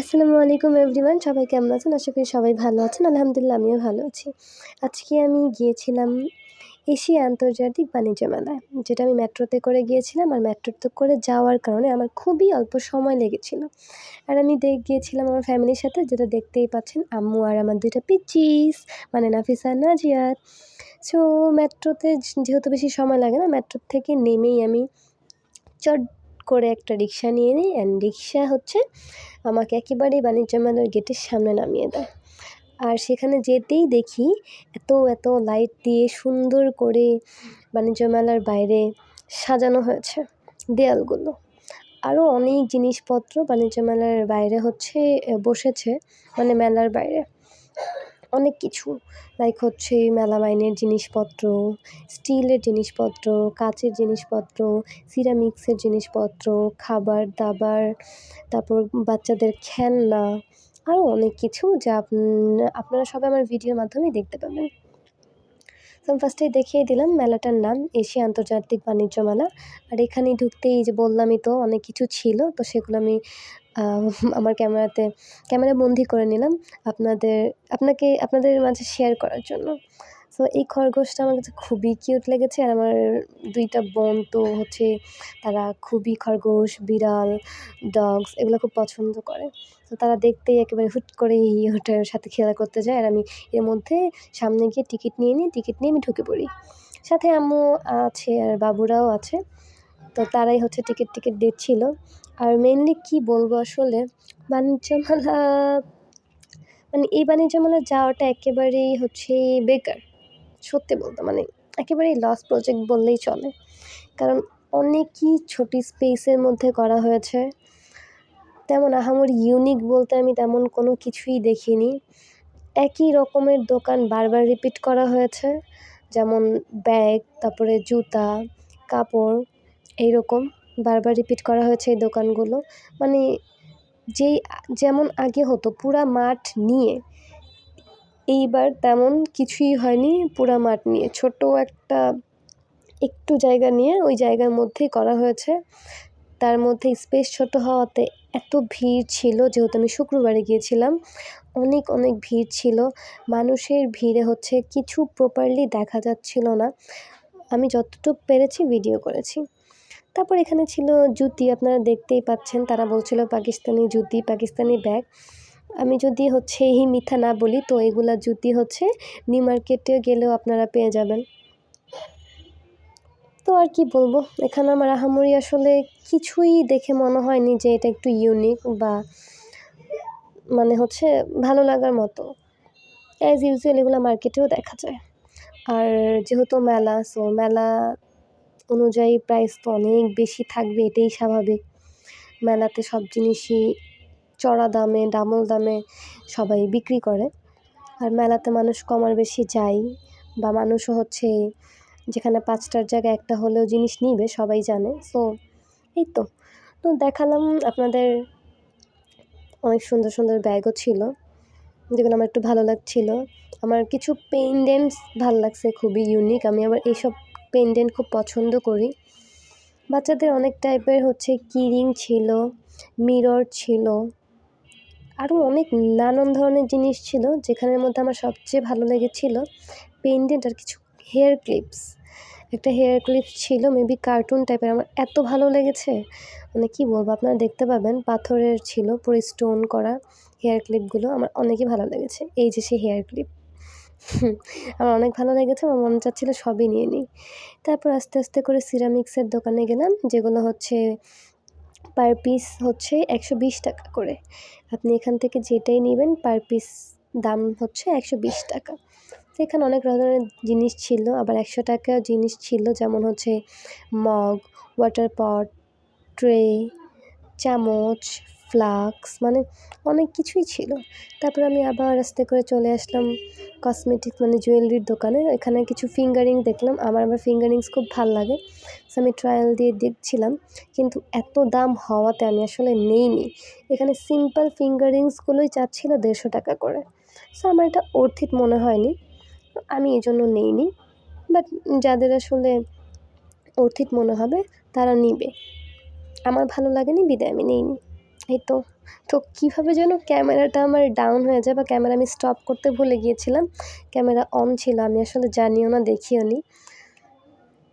আসসালামু আলাইকুম এভরিওয়ান, সবাই কেমন আছেন? আশা করি সবাই ভালো আছেন। আলহামদুলিল্লাহ, আমিও ভালো আছি। আজকে আমি গিয়েছিলাম এশিয়া আন্তর্জাতিক বাণিজ্য মেলায়, যেটা আমি মেট্রোতে করে গিয়েছিলাম। আর মেট্রোতে করে যাওয়ার কারণে আমার খুবই অল্প সময় লেগেছিল। আর আমি দেখ, গিয়েছিলাম আমার ফ্যামিলির সাথে, যেটা দেখতেই পাচ্ছেন, আম্মু আর আমার দুইটা পিচিস মানে নাফিসা নাজিয়াত। সো মেট্রোতে যেহেতু বেশি সময় লাগে না, মেট্রোর থেকে নেমেই আমি চট করে একটা রিক্সা নিয়ে নিই অ্যান্ড রিক্সা হচ্ছে আমাকে একেবারেই বাণিজ্য মেলার গেটের সামনে নামিয়ে দেয়। আর সেখানে যেতেই দেখি এত এত লাইট দিয়ে সুন্দর করে বাণিজ্য মেলার বাইরে সাজানো হয়েছে দেয়ালগুলো। আরও অনেক জিনিসপত্র বাণিজ্য মেলার বাইরে হচ্ছে, বসেছে মানে মেলার বাইরে। অনেক কিছু। লাইক হচ্ছে মেলা বাইনের জিনিসপত্র, স্টিলের জিনিসপত্র, কাচের জিনিসপত্র, সিরামিক্সের জিনিসপত্র, খাবার, দাবার, তারপর বাচ্চাদের খেলনা আরও অনেক কিছু যা আপনারা সবাই আমার ভিডিওর মাধ্যমেই দেখতে পাবেন। তো আমি ফার্স্টেই দেখিয়ে দিলাম মেলাটার নাম, এশিয়া আন্তর্জাতিক বাণিজ্য মেলা। আর এখানে ঢুকতেই যে বললামই তো, অনেক কিছু ছিল, তো সেগুলো আমি আমার ক্যামেরাতে, ক্যামেরা বন্দি করে নিলাম আপনাদের, আপনাকে, আপনাদের মাঝে শেয়ার করার জন্য। সো এই খরগোশটা আমার কাছে খুবই কিউট লেগেছে আর আমার দুইটা বোন তো হচ্ছে তারা খুবই খরগোশ, বিড়াল ডগস এগুলো খুব পছন্দ করে। তো তারা দেখতেই একেবারে হুট করে ওটার সাথে খেলা করতে যায় আর আমি এর মধ্যে সামনে গিয়ে টিকিট নিয়ে নিই, টিকিট নিয়ে আমি ঢুকে পড়ি। সাথে আম্মু আছে আর বাবুরাও আছে। তো তারাই হচ্ছে টিকিট টিকিট দিচ্ছিল। আর মেনলি কি বলব আসলে, বাণিজ্য মেলা মানে এই বাণিজ্য মেলা যাওয়াটা একেবারেই হচ্ছে বেকার, সত্যি বলতে। মানে একেবারেই লস প্রজেক্ট বললেই চলে। কারণ অনেকই ছোটি স্পেসের মধ্যে করা হয়েছে। তেমন আহামরি ইউনিক বলতে আমি তেমন কোনো কিছুই দেখিনি। একই রকমের দোকান বারবার রিপিট করা হয়েছে। যেমন ব্যাগ তারপরে জুতা, কাপড় এইরকম বারবার রিপিট করা হয়েছে এই দোকানগুলো। মানে যেই যেমন আগে হতো, পুরা মাঠ নিয়ে, এইবার তেমন কিছুই হয়নি পুরা মাঠ নিয়ে। ছোট একটা একটু জায়গা নিয়ে ওই জায়গার মধ্যেই করা হয়েছে। তার মধ্যে স্পেস ছোট হওয়াতে এত ভিড় ছিল, যেহেতু আমি শুক্রবারে গিয়েছিলাম, অনেক অনেক ভিড় ছিল। মানুষের ভিড়ে হচ্ছে কিছু প্রপারলি দেখা যাচ্ছিল না। আমি যতটুকু পেরেছি ভিডিও করেছি। তারপর এখানে ছিল জুতি, আপনারা দেখতেই পাচ্ছেন, তারা বলছিল পাকিস্তানি জুতি, পাকিস্তানি ব্যাগ। আমি যদি হচ্ছে এই মিথ্যা না বলি, তো এগুলা জুতি হচ্ছে নিউ মার্কেটে গেলেও আপনারা পেয়ে যাবেন। তো আর কি বলব, এখানে আমার আহামরি আসলে কিছুই দেখে মনে হয়নি যে এটা একটু ইউনিক বা মানে হচ্ছে ভালো লাগার মতো। অ্যাজ ইউজুয়াল এগুলো মার্কেটেও দেখা যায়। আর যেহেতু মেলা সো মেলা অনুযায়ী প্রাইস তো অনেক বেশি থাকবে, এটাই স্বাভাবিক। মেলাতে সব জিনিসই চড়া দামে, ডামল দামে সবাই বিক্রি করে। আর মেলাতে মানুষ কমার বেশি যায় বা মানুষও হচ্ছে যেখানে পাঁচটার জায়গায় একটা হলেও জিনিস নিবে, সবাই জানে। সো এই তো। তো দেখালাম আপনাদের অনেক সুন্দর সুন্দর ব্যাগও ছিল, যেগুলো আমার একটু ভালো লাগছিল। আমার কিছু পেন্ডেন্টস ভালো লাগছে, খুবই ইউনিক আমি আবার এইসব পেন্ডেন্ট খুব পছন্দ করি। বাচ্চাদের অনেক টাইপের হচ্ছে কিরিং ছিল মিরর ছিল আরও অনেক নানান ধরনের জিনিস ছিল যেখানের মধ্যে আমার সবচেয়ে ভালো লেগেছিল। পেন্ডেন্ট আর কিছু হেয়ার ক্লিপস একটা হেয়ার ক্লিপস ছিল মেবি কার্টুন টাইপের আমার এত ভালো লেগেছে। মানে কী বলব, আপনারা দেখতে পাবেন, পাথরের ছিল, পুরো স্টোন করা হেয়ার ক্লিপগুলো আমার অনেকই ভালো লেগেছে। এই যে সেই হেয়ার ক্লিপ আমার অনেক ভালো লেগেছে, আমার মনে চাচ্ছিলো সবই নিয়ে নিই। তারপর আস্তে আস্তে করে সিরামিক্সের দোকানে গেলাম, যেগুলো হচ্ছে পার পিস হচ্ছে একশো বিশ টাকা করে। আপনি এখান থেকে যেটাই নেবেন, পার পিস দাম হচ্ছে একশো বিশ টাকা। তো এখানে অনেক ধরনের জিনিস ছিল, আবার একশো টাকা জিনিস ছিল, যেমন হচ্ছে মগ ওয়াটার পট ট্রে চামচ ফ্লাক্স মানে অনেক কিছুই ছিল। তারপর আমি আবার আস্তে করে চলে আসলাম কসমেটিক মানে জুয়েলারির দোকানে। এখানে কিছু ফিঙ্গারিং দেখলাম। আমার আবার ফিঙ্গারিংস খুব ভালো লাগে। সো আমি ট্রায়াল দিয়ে দেখছিলাম। কিন্তু এত দাম হওয়াতে আমি আসলে নেইনি। এখানে সিম্পল ফিঙ্গারিংসগুলোই চাচ্ছিল দেড়শো টাকা করে। সো আমার এটা অর্থিত মনে হয়নি। আমি এই জন্য নেইনি। বাট যাদের আসলে অর্থিত মনে হবে, তারা নিবে। আমার ভালো লাগেনি, বিদায় আমি নিইনি। এই তো তো কীভাবে যেন ক্যামেরাটা আমার ডাউন হয়ে যায় বা ক্যামেরা আমি স্টপ করতে ভুলে গিয়েছিলাম, ক্যামেরা অন ছিল, আমি আসলে জানিও না, দেখিও নি।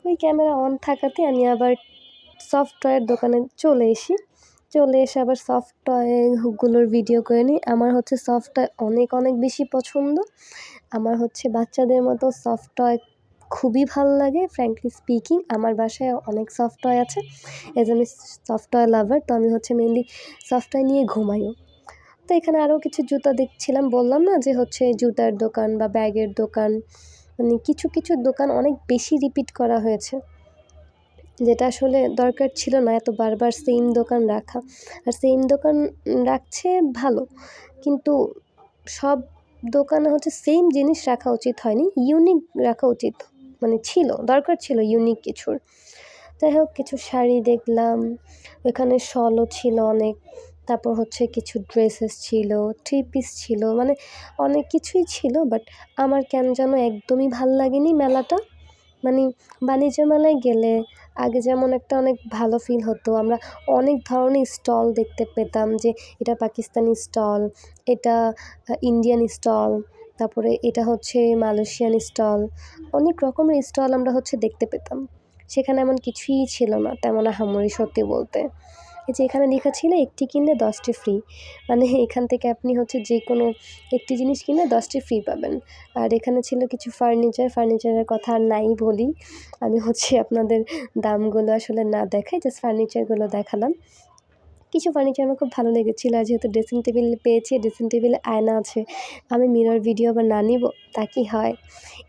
ওই ক্যামেরা অন থাকাতে আমি আবার সফট টয়ের দোকানে চলে এসি, চলে এসে আবার সফট টয়গুলোর ভিডিও করে নিই। আমার হচ্ছে সফট টয় অনেক অনেক বেশি পছন্দ। আমার হচ্ছে বাচ্চাদের মতো সফট টয় খুবই ভালো লাগে ফ্র্যাঙ্কলি স্পিকিং আমার বাসায় অনেক সফট টয় আছে। এজ আমি সফট টয় লাভার তো আমি হচ্ছে মেনলি সফট টয় নিয়ে ঘুমাইও। তো এখানে আরও কিছু জুতা দেখছিলাম, বললাম না যে হচ্ছে জুতার দোকান বা ব্যাগের দোকান মানে কিছু কিছু দোকান অনেক বেশি রিপিট করা হয়েছে। যেটা আসলে দরকার ছিল না, এত বারবার সেম দোকান রাখা। আর সেম দোকান রাখছে ভালো, কিন্তু সব দোকানে হচ্ছে সেম জিনিস রাখা উচিত হয়নি ইউনিক রাখা উচিত। মানে ছিল, দরকার ছিল ইউনিক কিছুর। যাই হোক, কিছু শাড়ি দেখলাম, ওখানে শলও ছিল অনেক, তারপর হচ্ছে কিছু ড্রেসেস ছিল থ্রি পিস ছিল মানে অনেক কিছুই ছিল বাট আমার কেন যেন একদমই ভালো লাগেনি মেলাটা। মানে বাণিজ্য মেলায় গেলে আগে যেমন একটা অনেক ভালো ফিল হতো, আমরা অনেক ধরনের স্টল দেখতে পেতাম যে এটা পাকিস্তানি স্টল এটা ইন্ডিয়ান স্টল তারপরে এটা হচ্ছে মালয়েশিয়ান স্টল অনেক রকমের স্টল আমরা হচ্ছে দেখতে পেতাম। সেখানে এমন কিছুই ছিল না, তেমন আহামরি সত্যি বলতে। এই যে এখানে লেখা ছিল, একটি কিনলে দশটি ফ্রি মানে এখান থেকে আপনি হচ্ছে যে কোনো একটি জিনিস কিনলে দশটি ফ্রি পাবেন। আর এখানে ছিল কিছু ফার্নিচার ফার্নিচারের কথা আর নাই বলি। আমি হচ্ছে আপনাদের দামগুলো আসলে না দেখাই জাস্ট ফার্নিচারগুলো দেখালাম। কিছু ফার্নিচার আমার খুব ভালো লেগেছিলো। আর যেহেতু ড্রেসিং টেবিল পেয়েছি ড্রেসিং টেবিলে আয়না আছে, আমি মিরর ভিডিও আবার না নিব, তা কি হয়?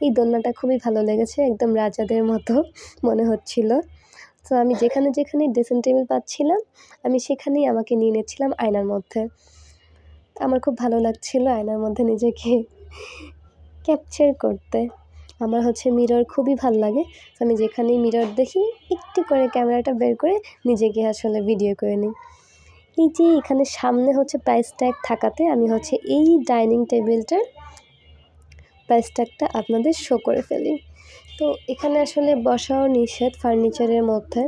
এই দোলনাটা খুবই ভালো লেগেছে, একদম রাজাদের মতো মনে হচ্ছিল। তো আমি যেখানে যেখানে ড্রেসিং টেবিল পাচ্ছিলাম, আমি সেখানেই আমাকে নিয়ে নিচ্ছিলাম আয়নার মধ্যে। আমার খুব ভালো লাগছিল আয়নার মধ্যে নিজেকে ক্যাপচার করতে। আমার হচ্ছে মিরর খুবই ভালো লাগে আমি যেখানেই মিরর দেখি, একটু করে ক্যামেরাটা বের করে নিজেকে আসলে ভিডিও করে নিই। এই যে এখানে সামনে হচ্ছে প্রাইস ট্যাগ থাকাতে আমি হচ্ছে এই ডাইনিং টেবিলটার প্রাইস ট্যাগটা আপনাদের শো করে ফেলি। তো এখানে আসলে বসাও নিষেধ ফার্নিচারের মধ্যে।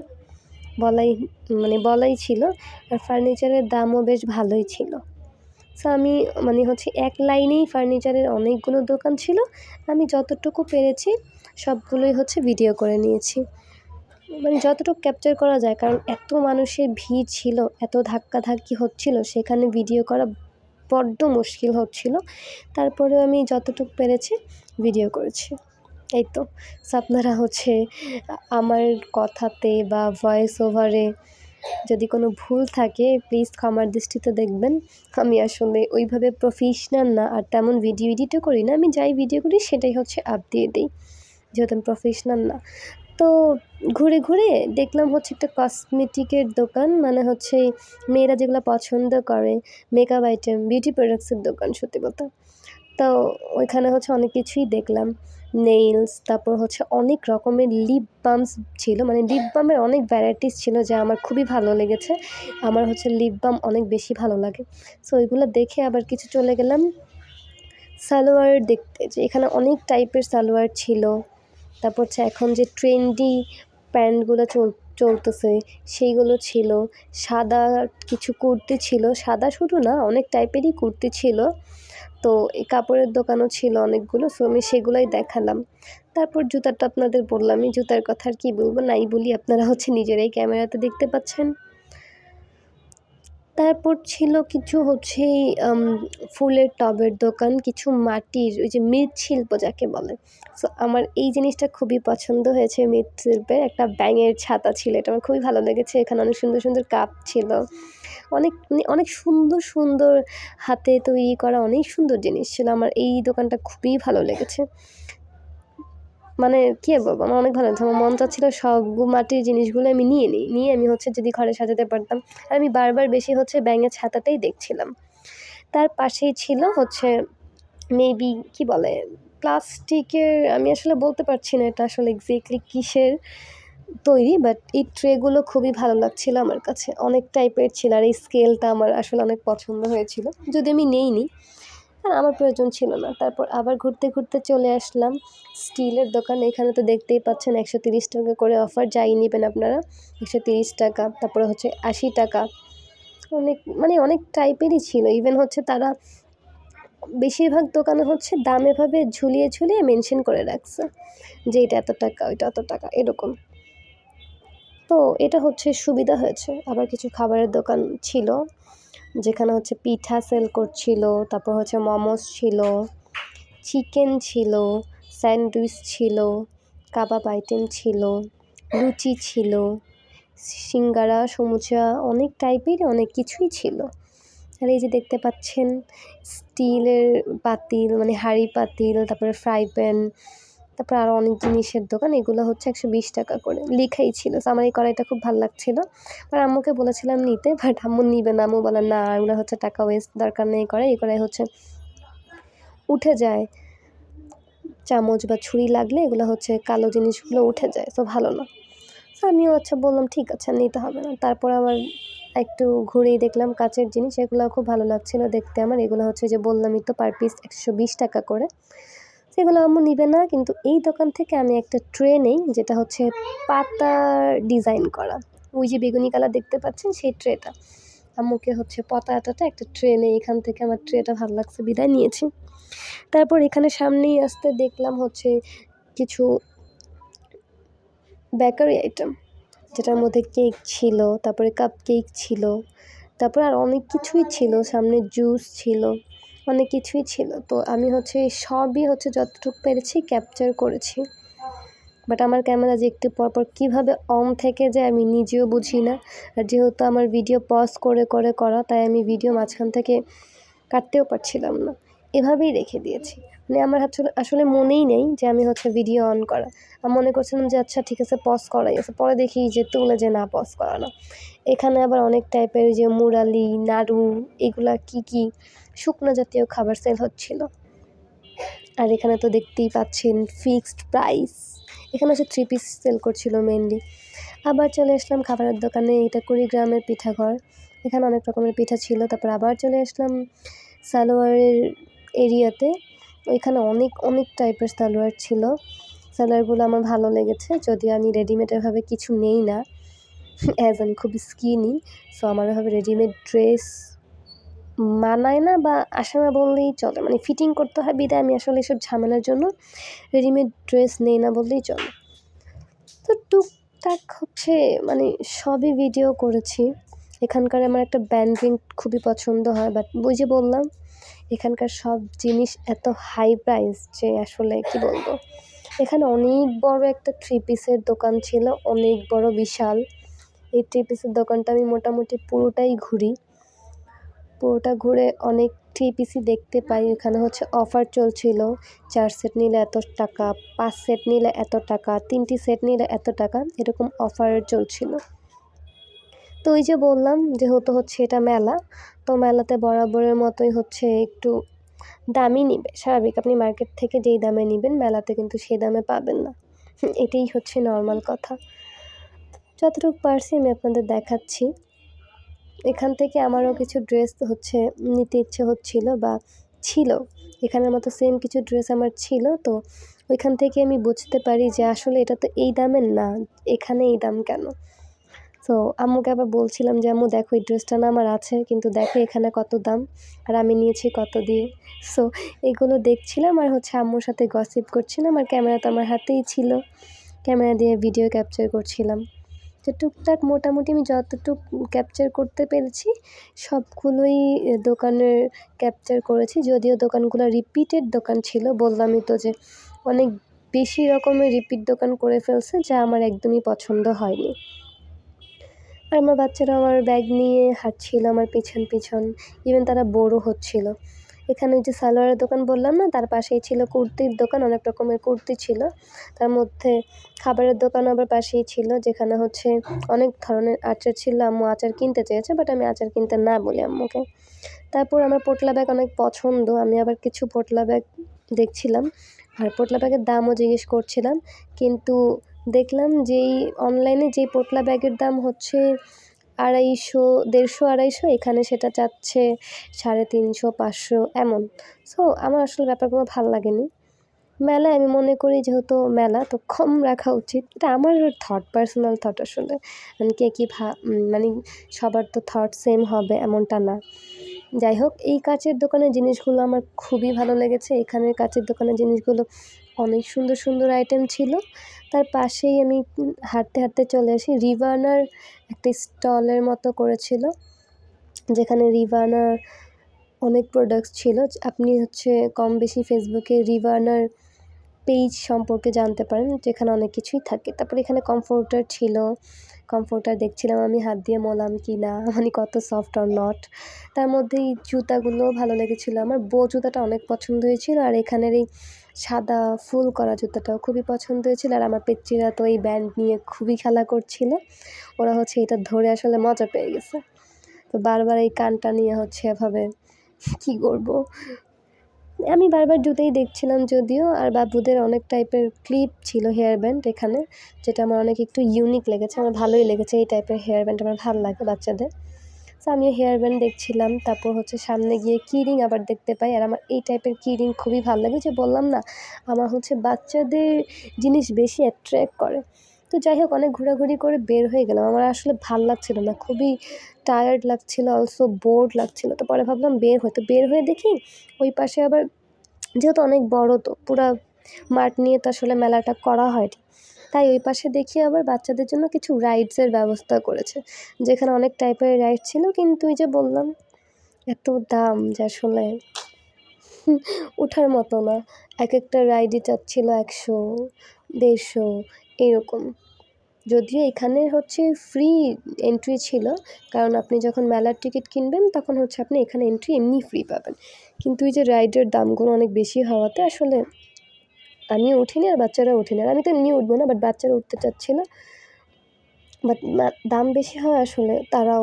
বলাই মানে বলাই ছিল, আর ফার্নিচারের দামও বেশ ভালোই ছিল। সো আমি মানে হচ্ছে এক লাইনেই ফার্নিচারের অনেকগুলো দোকান ছিল। আমি যতটুকু পেরেছি সবগুলোই হচ্ছে ভিডিও করে নিয়েছি। মানে যতটুকু ক্যাপচার করা যায়, কারণ এত মানুষের ভিড় ছিল, এত ধাক্কাধাক্কি হচ্ছিল, সেখানে ভিডিও করা বড্ড মুশকিল হচ্ছিল। তারপরেও আমি যতটুকু পেরেছি ভিডিও করেছি। এই তো আপনারা হচ্ছে, আমার কথাতে বা ভয়েস ওভারে যদি কোনো ভুল থাকে প্লিজ ক্ষমার দৃষ্টিতে দেখবেন। আমি আসলে ওইভাবে প্রফেশনাল না, আর তেমন ভিডিও এডিটও করি না। আমি যাই ভিডিও করি, সেটাই হচ্ছে আপ দিয়ে দিই। যেহেতু আমি প্রফেশনাল না তো ঘুরে ঘুরে দেখলাম হচ্ছে একটা কসমেটিকের দোকান মানে হচ্ছে মেয়েরা যেগুলো পছন্দ করে মেকআপ আইটেম বিউটি প্রোডাক্টসের দোকান সত্যি বলতে। তো ওইখানে হচ্ছে অনেক কিছুই দেখলাম নেইলস তারপর হচ্ছে অনেক রকমের লিপ বামস ছিল মানে লিপ বামের অনেক ভ্যারাইটিস ছিল যা আমার খুবই ভালো লেগেছে, আমার হচ্ছে লিপ বাম অনেক বেশি ভালো লাগে। সো ওইগুলো দেখে আবার কিছু চলে গেলাম, সালোয়ার দেখতে, যে এখানে অনেক টাইপের সালোয়ার ছিল। তারপর হচ্ছে এখন যে ট্রেন্ডি প্যান্টগুলো চল, চলতেছে, সেইগুলো ছিল। সাদা কিছু কুর্তি ছিল। সাদা শুধু না, অনেক টাইপেরই কুর্তি ছিল। তো এই কাপড়ের দোকানও ছিল অনেকগুলো সো আমি সেগুলোই দেখালাম। তারপর জুতাটা আপনাদের বললামই জুতার কথা আর কী বলব, নাই বলি আপনারা হচ্ছে নিজেরাই ক্যামেরাতে দেখতে পাচ্ছেন। তারপর ছিল কিছু হচ্ছে ফুলের টবের দোকান, কিছু মাটির, ওই যে মৃৎশিল্প যাকে বলে। সো আমার এই জিনিসটা খুবই পছন্দ হয়েছে মৃৎশিল্পের একটা ব্যাঙের ছাতা ছিল, এটা আমার খুবই ভালো লেগেছে। এখানে অনেক সুন্দর সুন্দর কাপ ছিল। অনেক মানে অনেক সুন্দর সুন্দর হাতে তৈরি করা অনেক সুন্দর জিনিস ছিল। আমার এই দোকানটা খুবই ভালো লেগেছে। মানে কী বলব? আমার অনেক ভালো লাগছে। আমার মন চাচ্ছিল সব মাটির জিনিসগুলো আমি নিয়ে নিই। নিয়ে আমি হচ্ছে যদি ঘরে সাজাতে পারতাম। আর আমি বারবার বেশি হচ্ছে ব্যাঙের ছাতাটাই দেখছিলাম। তার পাশেই ছিল হচ্ছে মেবি কি বলে? প্লাস্টিকের আমি আসলে বলতে পারছি না এটা আসলে এক্স্যাক্টলি কিসের তৈরি বাট এই ট্রেগুলো খুবই ভালো লাগছিল আমার কাছে। অনেক টাইপের ছিল আর এই স্কেলটা আমার আসলে অনেক পছন্দ হয়েছিল। যদি আমি নেইনি আর আমার প্রয়োজন ছিল না। তারপর আবার ঘুরতে ঘুরতে চলে আসলাম। স্টিলের দোকান, এখানে তো দেখতেই পাচ্ছেন একশো তিরিশ টাকা করে অফার যাই নেবেন আপনারা। একশো তিরিশ টাকা, তারপরে হচ্ছে আশি টাকা। অনেক মানে অনেক টাইপেরই ছিল। ইভেন হচ্ছে তারা বেশিরভাগ দোকানে হচ্ছে দাম এভাবে ঝুলিয়ে ঝুলিয়ে মেনশন করে রাখছে যে এটা এত টাকা, ওইটা এত টাকা, এরকম। তো এটা হচ্ছে সুবিধা হয়েছে। আবার কিছু খাবারের দোকান ছিল। যেখানে হচ্ছে পিঠা সেল করছিল, তারপর হচ্ছে মোমোস ছিল চিকেন ছিল স্যান্ডউইচ ছিল, কাবাব আইটেম ছিল, লুচি ছিল, সিঙ্গারা, সমুচা, অনেক টাইপের অনেক কিছুই ছিল। আর এই যে দেখতে পাচ্ছেন স্টিলের পাতিল মানে হাঁড়ি পাতিল, তারপরে ফ্রাই প্যান তারপর আরও অনেক জিনিসের দোকান, এগুলো হচ্ছে একশো বিশ টাকা করে। লেখাই ছিল তো আমার এই কড়াইটা খুব ভালো লাগছিল। আর আম্মুকে বলেছিলাম নিতে বাট আম্মু নিবে না। আম্মু বলে, না, এগুলো হচ্ছে টাকা ওয়েস্ট দরকার নেই কড়াই এই কড়াই হচ্ছে উঠে যায়। চামচ বা ছুরি লাগলে এগুলো হচ্ছে কালো জিনিসগুলো উঠে যায় তো ভালো না। তো আমিও আচ্ছা বললাম, ঠিক আছে নিতে হবে না। তারপর আবার একটু ঘুরেই দেখলাম কাচের জিনিস এগুলো খুব ভালো লাগছিল দেখতে আমার। এগুলো হচ্ছে যে বললামই তো পার পিস একশো বিশ টাকা করে। সেগুলো আম্মু নিবে না, কিন্তু এই দোকান থেকে আমি একটা ট্রে নেই, যেটা হচ্ছে পাতার ডিজাইন করা। ওই যে বেগুনি কালার দেখতে পাচ্ছেন, সেই ট্রেটা। আম্মুকে হচ্ছে পতাকাটা একটা ট্রে নেই, এখান থেকে আমার ট্রেটা ভালো লাগছে, বিদায় নিয়েছি। তারপর এখানে সামনেই আসতে দেখলাম হচ্ছে কিছু বেকারি আইটেম, যেটার মধ্যে কেক ছিল, তারপরে কাপ কেক ছিল, তারপর আর অনেক কিছুই ছিল, সামনে জুস ছিল। অনেক কিছুই ছিল। তো আমি হচ্ছে সবই হচ্ছে যতটুকু পেরেছি ক্যাপচার করেছি। বাট আমার ক্যামেরা যে একটু পরপর কীভাবে অন থেকে যায় আমি নিজেও বুঝি না। আর যেহেতু আমার ভিডিও পজ করে করে, করা, তাই আমি ভিডিও মাঝখান থেকে কাটতেও পারছিলাম না। এভাবেই রেখে দিয়েছি। মানে আমার আসলে আসলে মনেই নেই যে আমি হচ্ছে ভিডিও অন করা। আমি মনে করছিলাম যে আচ্ছা ঠিক আছে পজ করাই আছে। পরে দেখি যে তুলে যে না পজ করা না। এখানে আবার অনেক টাইপের যে মুরালি, নাড়ু, এগুলা কি কি শুকনো জাতীয় খাবার সেল হচ্ছিল। আর এখানে তো দেখতেই পাচ্ছেন ফিক্সড প্রাইস এখানে হচ্ছে থ্রি পিস সেল করছিল মেনলি আবার চলে আসলাম খাবারের দোকানে, এটা কুড়িগ্রামের পিঠাঘর। এখানে অনেক রকমের পিঠা ছিল। তারপর আবার চলে আসলাম সালোয়ারের এরিয়াতে। ওইখানে অনেক অনেক টাইপের সালোয়ার ছিল। সালোয়ারগুলো আমার ভালো লেগেছে, যদিও আমি রেডিমেড এভাবে কিছু নেই না। অ্যাজ আমি খুব স্কিনি সো আমার এভাবে রেডিমেড ড্রেস মানায় না বা আসে না বললেই চলে। মানে ফিটিং করতে হয় বিদায়, আমি আসলে এসব ঝামেলার জন্য রেডিমেড ড্রেস নেই না বললেই চলে। তো টুকটাক হচ্ছে মানে সবই ভিডিও করেছি। এখানকার আমার একটা ব্যান্ড খুবই পছন্দ হয় বাট ওই যে বললাম, এখানকার সব জিনিস এত হাই প্রাইস যে আসলে কি বলব? এখানে অনেক বড় একটা থ্রি পিসের দোকান ছিল, অনেক বড় বিশাল। এই থ্রি পিসের দোকানটা আমি মোটামুটি পুরোটাই ঘুরি। পুরোটা ঘুরে অনেক থ্রি পিসই দেখতে পাই। এখানে হচ্ছে অফার চলছিল। চার সেট নিলে এত টাকা, পাঁচ সেট নিলে এত টাকা, তিনটি সেট নিলে এত টাকা, এরকম অফার চলছিল। তো ওই যে বললাম, যেহেতু হচ্ছে এটা মেলা, তো মেলাতে বরাবরের মতোই হচ্ছে একটু দামই নিবে। স্বাভাবিক, আপনি মার্কেট থেকে যেই দামে নেবেন, মেলাতে কিন্তু সেই দামে পাবেন না। এটাই হচ্ছে নর্মাল কথা। যতটুকু পারছি আমি আপনাদের দেখাচ্ছি। এখান থেকে আমারও কিছু ড্রেস হচ্ছে, নিতে ইচ্ছে হচ্ছিল বা ছিল। এখানের মতো সেম কিছু ড্রেস আমার ছিল, তো ওইখান থেকে আমি বুঝতে পারি যে আসলে এটা তো এই দামের না, এখানে এই দাম কেন? তো আম্মুকে আবার বলছিলাম যে, আম্মু, দেখো, এই ড্রেসটা না আমার আছে, কিন্তু দেখো এখানে কত দাম, আর আমি নিয়েছি কত দিয়ে। সো এগুলো দেখছিলাম আর হচ্ছে আম্মুর সাথে গসিপ করছিলাম, আর ক্যামেরা তো আমার হাতেই ছিল। ক্যামেরা দিয়ে ভিডিও ক্যাপচার করছিলাম। তো টুকটাক মোটামুটি আমি যতটুক ক্যাপচার করতে পেরেছি, সবগুলোই দোকানের ক্যাপচার করেছি। যদিও দোকানগুলো রিপিটেড দোকান ছিল, বললামই তো যে অনেক বেশি রকমের রিপিট দোকান করে ফেলছে, যা আমার একদমই পছন্দ হয়নি। আর আমার বাচ্চারা আমার ব্যাগ নিয়ে হাঁটছিল, আমার পিছন পিছন ইভেন তারা বড়ো হচ্ছিল। এখানে যে সালোয়ারের দোকান বললাম না, তার পাশেই ছিল কুর্তির দোকান, অনেক রকমের কুর্তি ছিল। তার মধ্যে খাবারের দোকান আবার পাশেই ছিল, যেখানে হচ্ছে অনেক ধরনের আচার ছিল। আম্মু আচার কিনতে চেয়েছে বাট আমি আচার কিনতে না বলি আম্মুকে। তারপর আমার পোটলা ব্যাগ অনেক পছন্দ, আমি আবার কিছু পোটলা ব্যাগ দেখছিলাম। আর পোটলা ব্যাগের দামও জিজ্ঞেস করছিলাম, কিন্তু দেখলাম যেই অনলাইনে যেই পোটলা ব্যাগের দাম হচ্ছে আড়াইশো, দেড়শো, আড়াইশো, এখানে সেটা চাচ্ছে সাড়ে তিনশো, পাঁচশো, এমন। সো আমার আসলে ব্যাপারগুলো ভালো লাগেনি। মেলায় আমি মনে করি যেহেতু মেলা, তো কম রাখা উচিত। এটা আমার থট পার্সোনাল থট আসলে। মানে কে কী ভা মানে সবার তো থট সেম হবে, এমনটা না। যাই হোক, এই কাচের দোকানের জিনিসগুলো আমার খুবই ভালো লেগেছে। এখানের কাচের দোকানের জিনিসগুলো অনেক সুন্দর সুন্দর আইটেম ছিল। তার পাশেই আমি হাঁটতে হাঁটতে চলে আসি। রিভানার একটা স্টলের মতো করেছিল, যেখানে রিভানার অনেক প্রোডাক্টস ছিল। আপনি হচ্ছে কম বেশি ফেসবুকে রিভানার পেজ সম্পর্কে জানতে পারেন, যেখানে অনেক কিছুই থাকে। তারপরে এখানে কমফোর্টার ছিল। কমফোর্টার দেখছিলাম আমি হাত দিয়ে মলাম কি না মানে কত সফট আর নট তার মধ্যে এই জুতাগুলোও ভালো লেগেছিলো আমার। বো জুতাটা অনেক পছন্দ হয়েছিল। আর এখানের এই সাদা ফুল করা জুতাটাও খুবই পছন্দ হয়েছিল। আর আমার পেচ্চিরা তো এই ব্যান্ড নিয়ে খুবই খেলা করছিল। ওরা হচ্ছে এটা ধরে আসলে মজা পেয়ে গেছে। তো বারবার এই কানটা নিয়ে হচ্ছে এভাবে কী করব? আমি বারবার জুতোই দেখছিলাম যদিও, আর বাবুদের অনেক টাইপের ক্লিপ ছিল হেয়ার ব্যান্ড এখানে, যেটা আমার অনেক একটু ইউনিক লেগেছে, আমার ভালোই লেগেছে এই টাইপের হেয়ার ব্যান্ড আমার ভালো লাগে বাচ্চাদের। তো আমিও হেয়ার ব্যান্ড দেখছিলাম। তারপর হচ্ছে সামনে গিয়ে কিরিং আবার দেখতে পাই। আর আমার এই টাইপের কিরিং খুবই ভালো লাগে। যে বললাম না, আমার হচ্ছে বাচ্চাদের জিনিস বেশি অ্যাট্রাক্ট করে। তো যাই হোক, অনেক ঘোরাঘুরি করে বের হয়ে গেলাম। আমার আসলে ভালো লাগছিল না। খুবই টায়ার্ড লাগছিল অলসো বোর্ড লাগছিল। তো পরে ভাবলাম বের হই। তো বের হয়ে দেখি ওই পাশে আবার, যেহেতু অনেক বড় তো, পুরা মাঠ নিয়ে তো আসলে মেলাটা করা হয়নি তাই ওই পাশে দেখি আবার বাচ্চাদের জন্য কিছু রাইডসের ব্যবস্থা করেছে। যেখানে অনেক টাইপের রাইড ছিল, কিন্তু ওই যে বললাম, এত দাম যে আসলে ওঠার মতো না। এক একটা রাইডই চাচ্ছিল একশো, দেড়শো, এরকম। যদিও এখানে হচ্ছে ফ্রি এন্ট্রি ছিল, কারণ আপনি যখন মেলার টিকিট কিনবেন, তখন হচ্ছে আপনি এখানে এন্ট্রি এমনি ফ্রি পাবেন। কিন্তু এই যে রাইডের দামগুলো অনেক বেশি হওয়াতে আসলে আমিও উঠিনি আর বাচ্চারা উঠিনি। আর আমি তো এমনি উঠবো না বাট বাচ্চারা উঠতে চাচ্ছে না বাট দাম বেশি হয় আসলে, তারাও